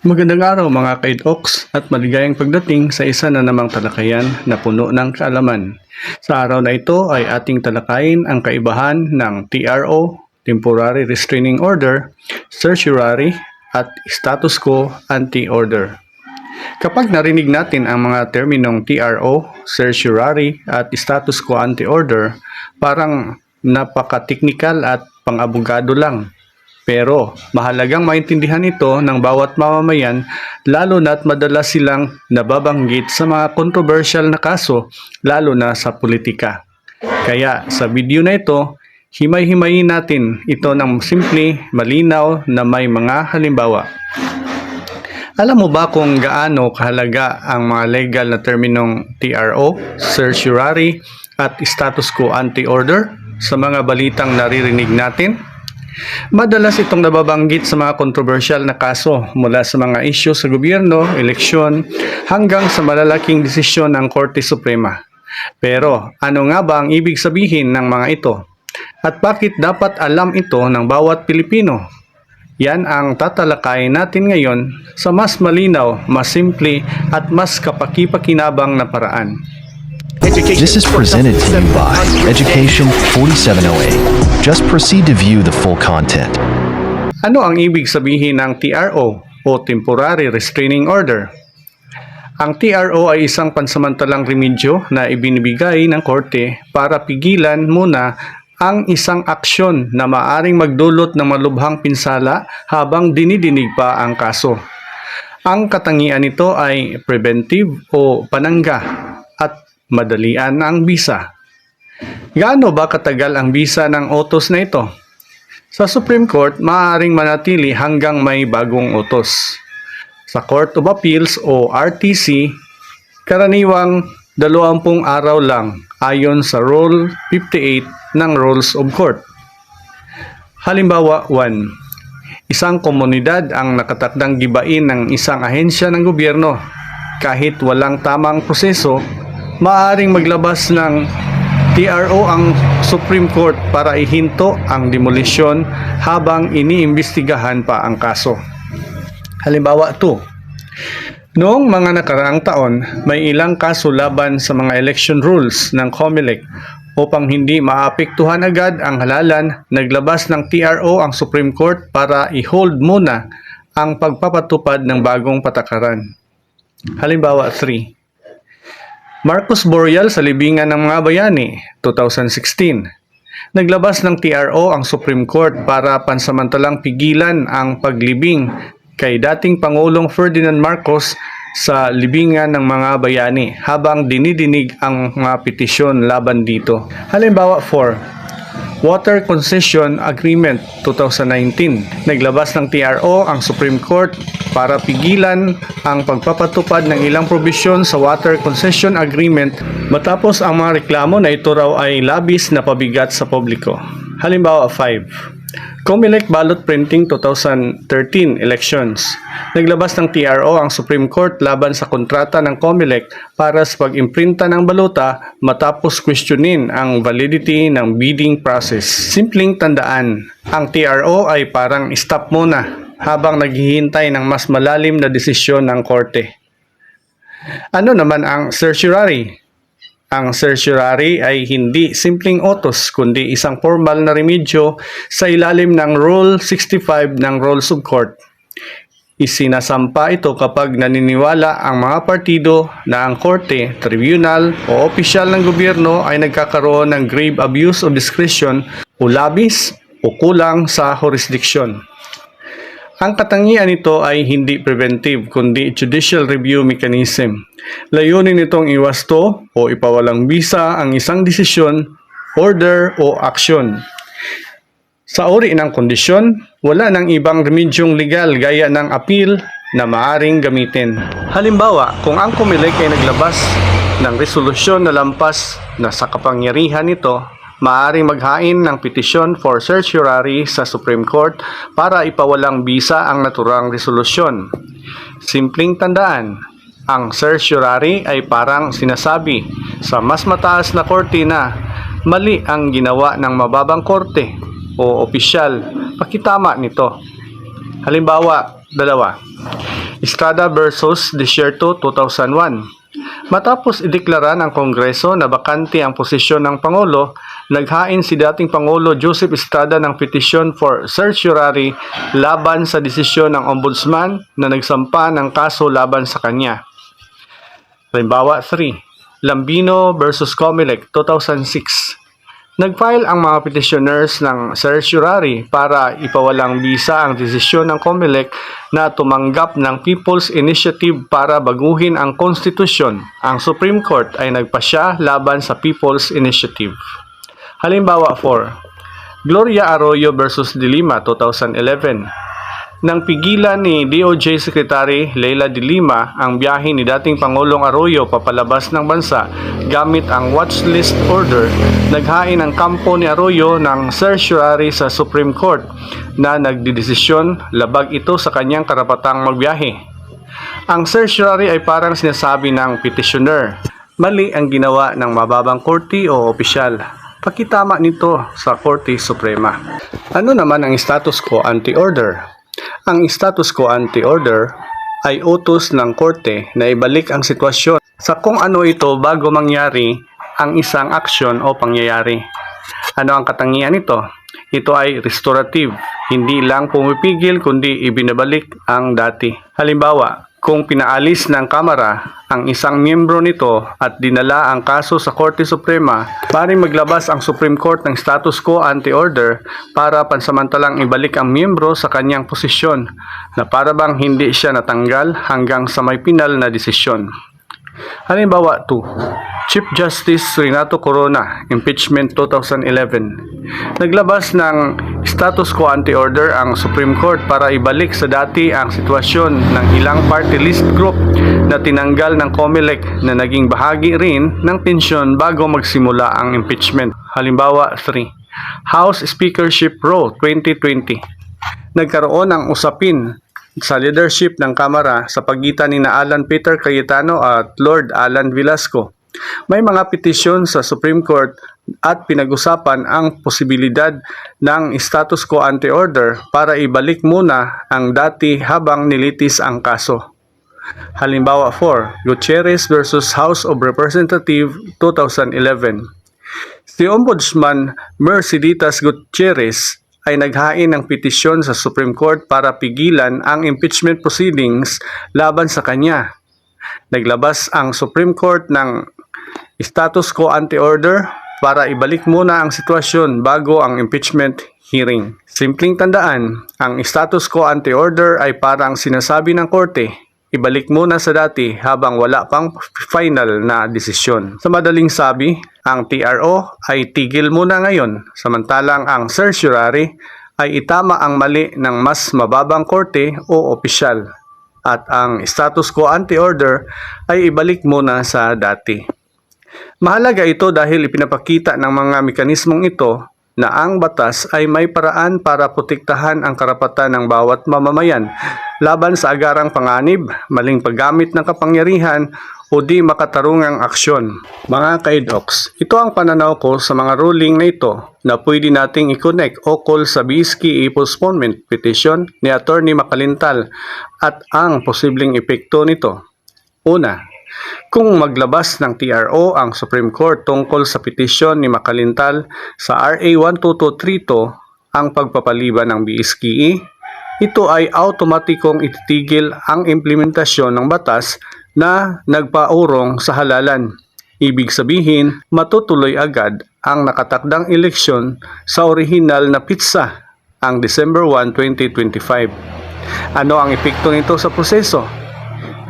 Magandang araw mga kaid-oks at maligayang pagdating sa isa na namang talakayan na puno ng kaalaman. Sa araw na ito ay ating talakayin ang kaibahan ng TRO, Temporary Restraining Order, Certiorari at Status Quo Anti-Order. Kapag narinig natin ang mga terminong TRO, Certiorari at Status Quo Anti-Order, parang napaka-technical at pang-abogado lang. Pero mahalagang maintindihan ito ng bawat mamamayan lalo na't madalas silang nababanggit sa mga controversial na kaso lalo na sa politika. Kaya sa video na ito, himay-himayin natin ito ng simple, malinaw na may mga halimbawa. Alam mo ba kung gaano kahalaga ang mga legal na terminong TRO, certiorari at status quo anti-order sa mga balitang naririnig natin? Madalas itong nababanggit sa mga kontrobersyal na kaso mula sa mga isyu sa gobyerno, eleksyon, hanggang sa malalaking desisyon ng Korte Suprema. Pero ano nga ba ang ibig sabihin ng mga ito? At bakit dapat alam ito ng bawat Pilipino? Yan ang tatalakayin natin ngayon sa mas malinaw, mas simple at mas kapaki-pakinabang na paraan. This is presented to you by Education 4708. Just proceed to view the full content. Ano ang ibig sabihin ng TRO o Temporary Restraining Order? Ang TRO ay isang pansamantalang remedyo na ibinibigay ng korte para pigilan muna ang isang aksyon na maaring magdulot ng malubhang pinsala habang dinidinig pa ang kaso. Ang katangian nito ay preventive o panangga at madalian ang bisa. Gaano ba katagal ang bisa ng utos na ito? Sa Supreme Court, maaaring manatili hanggang may bagong utos. Sa Court of Appeals o RTC, karaniwang 20 araw lang ayon sa Rule 58 ng Rules of Court. Halimbawa 1. Isang komunidad ang nakatakdang gibain ng isang ahensya ng gobyerno. Kahit walang tamang proseso, maaring maglabas ng TRO ang Supreme Court para ihinto ang demolisyon habang iniimbestigahan pa ang kaso. Halimbawa 2. Noong mga nakaraang taon, may ilang kaso laban sa mga election rules ng COMELEC upang hindi maapektuhan agad ang halalan, naglabas ng TRO ang Supreme Court para i-hold muna ang pagpapatupad ng bagong patakaran. Halimbawa 3. Marcos Boreal sa libingan ng mga bayani, 2016. Naglabas ng TRO ang Supreme Court para pansamantalang pigilan ang paglibing kay dating Pangulong Ferdinand Marcos sa libingan ng mga bayani habang dinidinig ang mga petisyon laban dito. Halimbawa 4. Water Concession Agreement 2019. Naglabas ng TRO ang Supreme Court para pigilan ang pagpapatupad ng ilang probisyon sa Water Concession Agreement matapos ang mga reklamo na ito raw ay labis na pabigat sa publiko. Halimbawa 5. Comelec Ballot Printing 2013 Elections. Naglabas ng TRO ang Supreme Court laban sa kontrata ng Comelec para sa pag-imprinta ng balota matapos questionin ang validity ng bidding process. Simpleng tandaan, ang TRO ay parang stop muna habang naghihintay ng mas malalim na desisyon ng korte. Ano naman ang certiorari? Ang certiorari ay hindi simpleng utos kundi isang formal na remedyo sa ilalim ng Rule 65 ng Rules of Court. Isinasampa ito kapag naniniwala ang mga partido na ang korte, tribunal o opisyal ng gobyerno ay nagkakaroon ng grave abuse of discretion o labis o kulang sa jurisdiction. Ang katangian nito ay hindi preventive kundi judicial review mechanism. Layunin nitong iwasto o ipawalang bisa ang isang desisyon, order o aksyon. Sa uri ng kondisyon, wala nang ibang remedyong legal gaya ng appeal na maaring gamitin. Halimbawa, kung ang Comelec ay naglabas ng resolusyon na lampas na sa kapangyarihan nito, maaaring maghain ng petisyon for certiorari sa Supreme Court para ipawalang bisa ang naturang resolusyon. Simpleng tandaan, ang certiorari ay parang sinasabi sa mas mataas na korte na mali ang ginawa ng mababang korte o opisyal, pakitama nito. Halimbawa, Dalawa. Estrada versus Desierto 2001. Matapos ideklara ng Kongreso na bakante ang posisyon ng Pangulo, naghain si dating Pangulo Joseph Estrada ng petisyon for certiorari laban sa desisyon ng Ombudsman na nagsampa ng kaso laban sa kanya. Halimbawa 3. Lambino versus Comelec 2006. Nag-file ang mga petitioners ng certiorari para ipawalang bisa ang desisyon ng COMELEC na tumanggap ng People's Initiative para baguhin ang konstitusyon. Ang Supreme Court ay nagpasya laban sa People's Initiative. Halimbawa 4. Gloria Arroyo versus Dilima 2011. Nang pigilan ni DOJ Secretary Leila de Lima ang biyahe ni dating Pangulong Arroyo papalabas ng bansa gamit ang watchlist order, naghain ang kampo ni Arroyo ng certiorari sa Supreme Court na nagdidesisyon labag ito sa kanyang karapatang magbiyahe. Ang certiorari ay parang sinasabi ng petitioner, mali ang ginawa ng mababang korte o opisyal. Pakitama nito sa Korte Suprema. Ano naman ang status quo ante-order? Ang status quo ante-order ay utos ng korte na ibalik ang sitwasyon sa kung ano ito bago mangyari ang isang aksyon o pangyayari. Ano ang katangian nito? Ito ay restorative, hindi lang pumipigil kundi ibinabalik ang dati. Halimbawa, kung pinaalis ng Kamara ang isang miyembro nito at dinala ang kaso sa Korte Suprema, paring maglabas ang Supreme Court ng status quo ante-order para pansamantalang ibalik ang miyembro sa kanyang posisyon na para bang hindi siya natanggal hanggang sa may pinal na desisyon. Halimbawa 2. Chief Justice Renato Corona, Impeachment 2011. Naglabas ng status quo ante-order ang Supreme Court para ibalik sa dati ang sitwasyon ng ilang party list group na tinanggal ng COMELEC na naging bahagi rin ng tensyon bago magsimula ang impeachment. Halimbawa 3. House Speakership Row 2020 nagkaroon ng usapin sa leadership ng Kamara sa pagitan ni na Alan Peter Cayetano at Lord Alan Velasco. May mga petisyon sa Supreme Court at pinag-usapan ang posibilidad ng status quo ante order para ibalik muna ang dati habang nilitis ang kaso. Halimbawa 4, Gutierrez versus House of Representatives 2011. Si Ombudsman Merceditas Gutierrez ay naghain ng petisyon sa Supreme Court para pigilan ang impeachment proceedings laban sa kanya. Naglabas ang Supreme Court ng status quo ante order para ibalik muna ang sitwasyon bago ang impeachment hearing. Simpleng tandaan, ang status quo ante order ay parang sinasabi ng korte, ibalik muna sa dati habang wala pang final na desisyon. Sa madaling sabi, ang TRO ay tigil muna ngayon, samantalang ang certiorari ay itama ang mali ng mas mababang korte o opisyal at ang status quo ante order ay ibalik muna sa dati. Mahalaga ito dahil ipinapakita ng mga mekanismong ito na ang batas ay may paraan para protektahan ang karapatan ng bawat mamamayan laban sa agarang panganib, maling paggamit ng kapangyarihan o di makatarungang aksyon. Mga kaidoks, ito ang pananaw ko sa mga ruling na ito na pwede nating i-connect o call sa BSKE postponement petition ni Attorney Makalintal at ang posibleng epekto nito. Una, kung maglabas ng TRO ang Supreme Court tungkol sa petisyon ni Makalintal sa RA 12232 ang pagpapaliban ng BSKE, ito ay automatikong ititigil ang implementasyon ng batas na nagpaurong sa halalan. Ibig sabihin, matutuloy agad ang nakatakdang eleksyon sa orihinal na pizza ang December 1, 2025. Ano ang epekto nito sa proseso?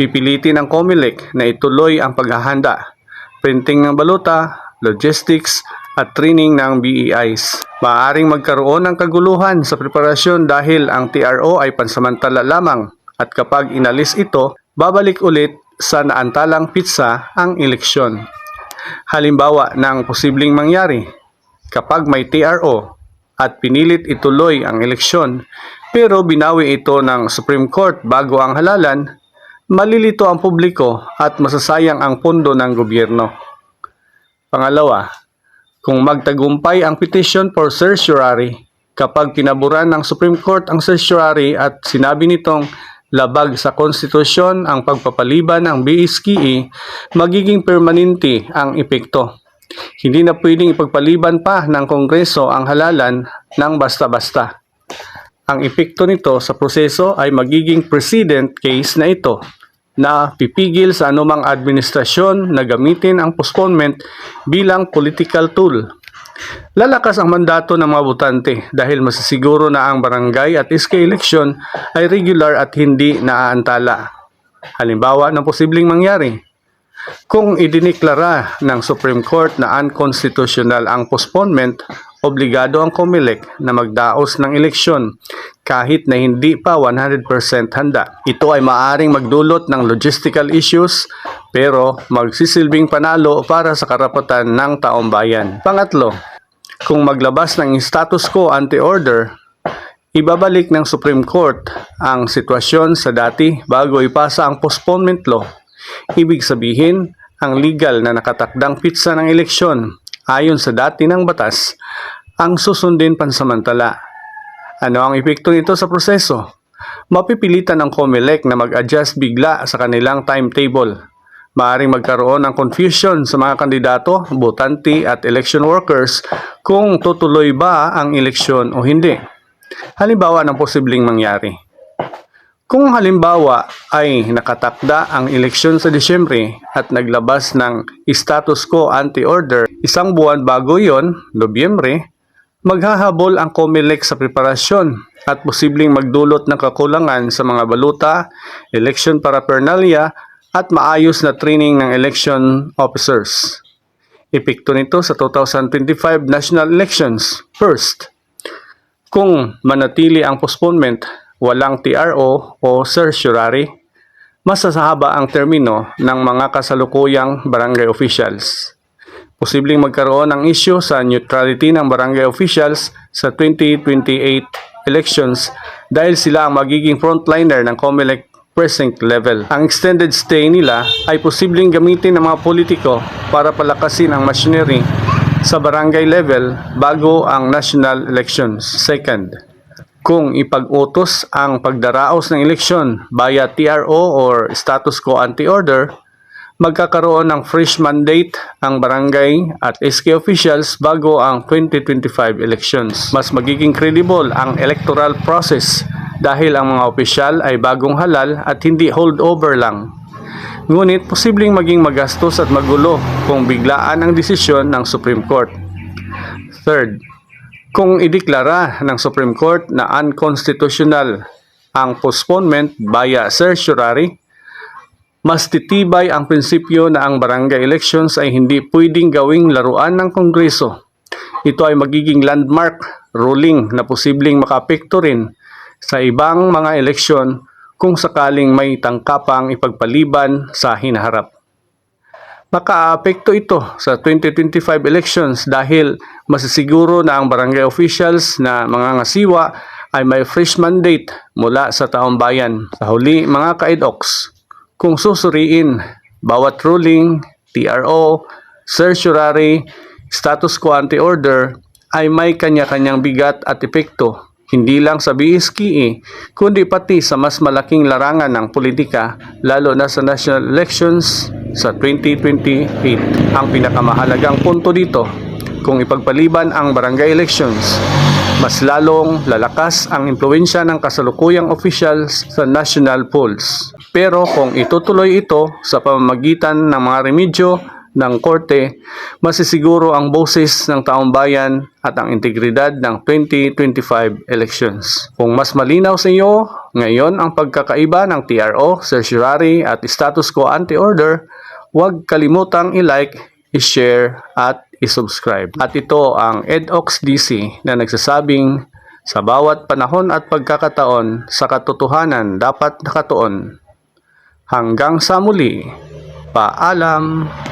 Pipilitin ng COMELEC na ituloy ang paghahanda, printing ng baluta, logistics, at training ng BEIs. Maaring magkaroon ng kaguluhan sa preparasyon dahil ang TRO ay pansamantala lamang at kapag inalis ito, babalik ulit sa naantalang pizza ang eleksyon. Halimbawa ng posibleng mangyari, kapag may TRO at pinilit ituloy ang eleksyon pero binawi ito ng Supreme Court bago ang halalan, malilito ang publiko at masasayang ang pondo ng gobyerno. Pangalawa, kung magtagumpay ang petition for certiorari, kapag pinaboran ng Supreme Court ang certiorari at sinabi nitong labag sa konstitusyon ang pagpapaliban ng BSKE, magiging permanente ang epekto. Hindi na pwedeng ipagpaliban pa ng Kongreso ang halalan ng basta-basta. Ang epekto nito sa proseso ay magiging precedent case na ito na pipigil sa anumang administrasyon na gamitin ang postponement bilang political tool. Lalakas ang mandato ng mga botante dahil masisiguro na ang barangay at SK election ay regular at hindi naaantala. Halimbawa ng posibleng mangyari, kung idiniklara ng Supreme Court na unconstitutional ang postponement, obligado ang COMELEC na magdaos ng eleksyon kahit na hindi pa 100% handa. Ito ay maaring magdulot ng logistical issues pero magsisilbing panalo para sa karapatan ng taong bayan. Pangatlo, kung maglabas ng status quo anti-order, ibabalik ng Supreme Court ang sitwasyon sa dati bago ipasa ang postponement law. Ibig sabihin, ang legal na nakatakdang pitsa ng eleksyon ayon sa dati ng batas ang susundin pansamantala. Ano ang epekto nito sa proseso? Mapipilitan ng COMELEC na mag-adjust bigla sa kanilang timetable. Maaring magkaroon ng confusion sa mga kandidato, botante at election workers kung tutuloy ba ang eleksyon o hindi. Halimbawa ng posibleng mangyari. Kung halimbawa ay nakatakda ang eleksyon sa Disyembre at naglabas ng status quo anti-order isang buwan bago yon, Nobyembre, maghahabol ang COMELEC sa preparasyon at posibleng magdulot ng kakulangan sa mga baluta, election paraphernalia at maayos na training ng election officers. Epekto nito sa 2025 national elections. First, kung manatili ang postponement, walang TRO o certiorari, masasahaba ang termino ng mga kasalukuyang barangay officials. Posibleng magkaroon ng issue sa neutrality ng barangay officials sa 2028 elections dahil sila ang magiging frontliner ng COMELEC precinct level. Ang extended stay nila ay posibleng gamitin ng mga politiko para palakasin ang machinery sa barangay level bago ang national elections. Second, kung ipag-utos ang pagdaraos ng eleksyon via TRO or status quo anti-order, magkakaroon ng fresh mandate ang barangay at SK officials bago ang 2025 elections. Mas magiging credible ang electoral process dahil ang mga opisyal ay bagong halal at hindi holdover lang. Ngunit posibleng maging magastos at magulo kung biglaan ang desisyon ng Supreme Court. Third, kung ideklara ng Supreme Court na unconstitutional ang postponement via certiorari, mas titibay ang prinsipyo na ang barangay elections ay hindi pwedeng gawing laruan ng Kongreso. Ito ay magiging landmark ruling na posibleng makapekto rin sa ibang mga eleksyon kung sakaling may tangkapang ipagpaliban sa hinaharap. Makaapekto ito sa 2025 elections dahil masisiguro na ang barangay officials na mga ngasiwa ay may fresh mandate mula sa taong bayan. Sa huli, mga kaidoks, kung susuriin bawat ruling, TRO, certiorari, status quo anti-order ay may kanya-kanyang bigat at epekto hindi lang sa BSKE, kundi pati sa mas malaking larangan ng politika, lalo na sa national elections sa 2028. Ang pinakamahalagang punto dito, kung ipagpaliban ang barangay elections, mas lalong lalakas ang impluensya ng kasalukuyang officials sa national polls. Pero kung itutuloy ito sa pamamagitan ng mga remedyo ng korte, masisiguro ang boses ng taong bayan at ang integridad ng 2025 elections. Kung mas malinaw sa iyo ngayon ang pagkakaiba ng TRO, certiorari at status quo anti-order, huwag kalimutang i-like, i-share at i-subscribe. At ito ang EDOX DC na nagsasabing sa bawat panahon at pagkakataon sa katotohanan dapat nakatuon. Hanggang sa muli, paalam!